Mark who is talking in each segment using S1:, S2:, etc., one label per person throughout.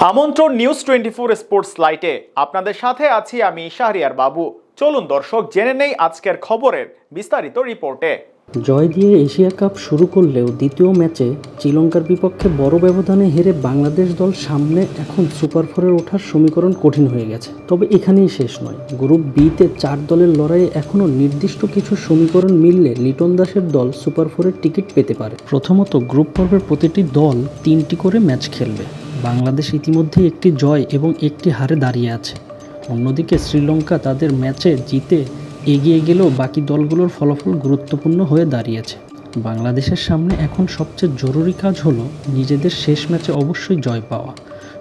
S1: আমন্ত্রণ news twenty four sports লাইটে আপনাদের সাথে আছি আমি শাহরিয়ার বাবু। চলুন দর্শক, জেনে নেই আজকের খবরের বিস্তারিত রিপোর্টে।
S2: জয় দিয়ে এশিয়া কাপ শুরু করলেও দ্বিতীয় ম্যাচে শ্রীলঙ্কার বিপক্ষে বড় ব্যবধানে হেরে বাংলাদেশ দল সামনে এখন সুপার ফোরে ওঠার সমীকরণ কঠিন হয়ে গেছে। তবে এখানেই শেষ নয়। গ্রুপ বিতে চার দলের লড়াইয়ে এখনও নির্দিষ্ট কিছু সমীকরণ মিললে লিটন দাসের দল সুপার ফোরের টিকিট পেতে পারে। প্রথমত, গ্রুপ পর্বের প্রতিটি দল তিনটি করে ম্যাচ খেলবে। বাংলাদেশ ইতিমধ্যে একটি জয় এবং একটি হারে দাঁড়িয়ে আছে। অন্যদিকে শ্রীলঙ্কা তাদের ম্যাচে জিতে এগিয়ে গেলেও বাকি দলগুলোর ফলাফল গুরুত্বপূর্ণ হয়ে দাঁড়িয়েছে। বাংলাদেশের সামনে এখন সবচেয়ে জরুরি কাজ হলো নিজেদের শেষ ম্যাচে অবশ্যই জয় পাওয়া।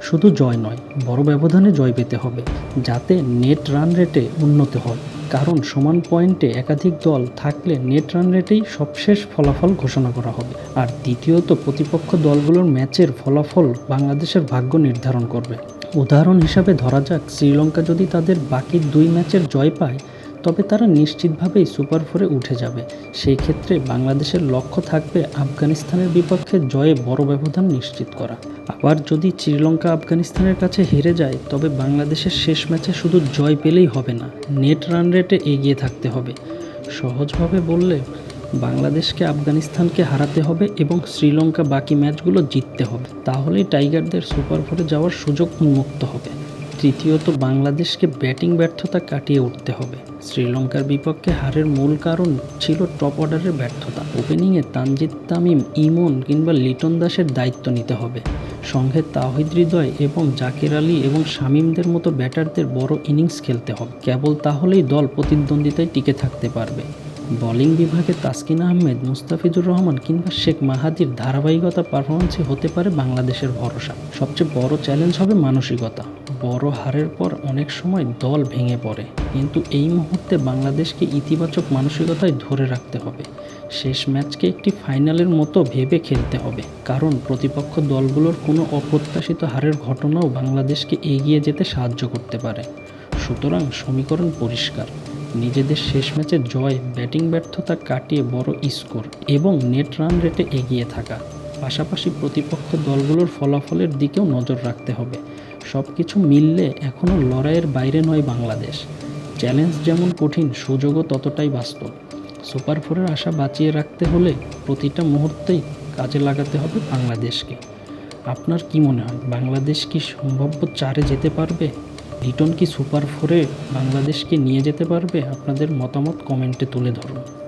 S2: শুধু জয় নয়, বড় ব্যবধানে জয় পেতে হবে, যাতে নেট রান রেটে উন্নতি হয়। কারণ সমান পয়েন্টে একাধিক দল থাকলে নেট রান রেটেই সবশেষ ফলাফল ঘোষণা করা হবে। আর দ্বিতীয়ত, প্রতিপক্ষ দলগুলোর ম্যাচের ফলাফল বাংলাদেশের ভাগ্য নির্ধারণ করবে। উদাহরণ হিসাবে ধরা যাক, শ্রীলঙ্কা যদি তাদের বাকি দুই ম্যাচের জয় পায় তবে তারা নিশ্চিতভাবেই সুপার ফোরে উঠে যাবে। সেই ক্ষেত্রে বাংলাদেশের লক্ষ্য থাকবে আফগানিস্তানের বিপক্ষে জয়ে বড় ব্যবধান নিশ্চিত করা। আবার যদি শ্রীলঙ্কা আফগানিস্তানের কাছে হেরে যায়, তবে বাংলাদেশের শেষ ম্যাচে শুধু জয় পেলেই হবে না, নেট রান রেটে এগিয়ে থাকতে হবে। সহজভাবে বললে, বাংলাদেশকে আফগানিস্তানকে হারাতে হবে এবং শ্রীলঙ্কা বাকি ম্যাচগুলো জিততে হবে। তাহলেই টাইগারদের সুপার ফোরে যাওয়ার সুযোগ উন্মুক্ত হবে। তৃতীয়ত, বাংলাদেশকে ব্যাটিং ব্যর্থতা কাটিয়ে উঠতে হবে। শ্রীলঙ্কার বিপক্ষে হারের মূল কারণ ছিল টপ অর্ডারের ব্যর্থতা। ওপেনিংয়ে তানজিদ তামিম, ইমন কিংবা লিটন দাসের দায়িত্ব নিতে হবে। সঙ্গে তাহিদ হৃদয় এবং জাকির আলী এবং শামীমদের মতো ব্যাটারদের বড় ইনিংস খেলতে হবে। কেবল তাহলেই দল প্রতিদ্বন্দ্বিতায় টিকে থাকতে পারবে। বোলিং বিভাগে তাসকিন আহমেদ, মুস্তাফিজুর রহমান কিংবা শেখ মাহাদির ধারাবাহিকতা পারফরমেন্সে হতে পারে বাংলাদেশের ভরসা। সবচেয়ে বড় চ্যালেঞ্জ হবে মানসিকতা। বড় হারের পর অনেক সময় দল ভেঙে পড়ে। কিন্তু এই মুহূর্তে বাংলাদেশকে ইতিবাচক মানসিকতায় ধরে রাখতে হবে। শেষ ম্যাচকে একটি ফাইনালের মতো ভেবে খেলতে হবে। কারণ প্রতিপক্ষ দলগুলোর কোনো অপ্রত্যাশিত হারের ঘটনাও বাংলাদেশকে এগিয়ে যেতে সাহায্য করতে পারে। সুতরাং সমীকরণ পরিষ্কার। নিজেদের শেষ ম্যাচে জয়, ব্যাটিং ব্যর্থতা কাটিয়ে বড় স্কোর এবং নেট রান রেটে এগিয়ে থাকা। পাশাপাশি প্রতিপক্ষ দলগুলোর ফলাফলের দিকেও নজর রাখতে হবে। সব কিছু মিললে এখনও লড়াইয়ের বাইরে নয় বাংলাদেশ। চ্যালেঞ্জ যেমন কঠিন, সুযোগও ততটাই বাস্তব। সুপার ফোরের আশা বাঁচিয়ে রাখতে হলে প্রতিটা মুহূর্তেই কাজে লাগাতে হবে বাংলাদেশকে। আপনার কি মনে হয়, বাংলাদেশ কি সম্ভাব্য চারে যেতে পারবে? লিটন কি সুপার ফোরে বাংলাদেশকে নিয়ে যেতে পারবে? আপনাদের মতামত কমেন্টে তুলে ধরুন।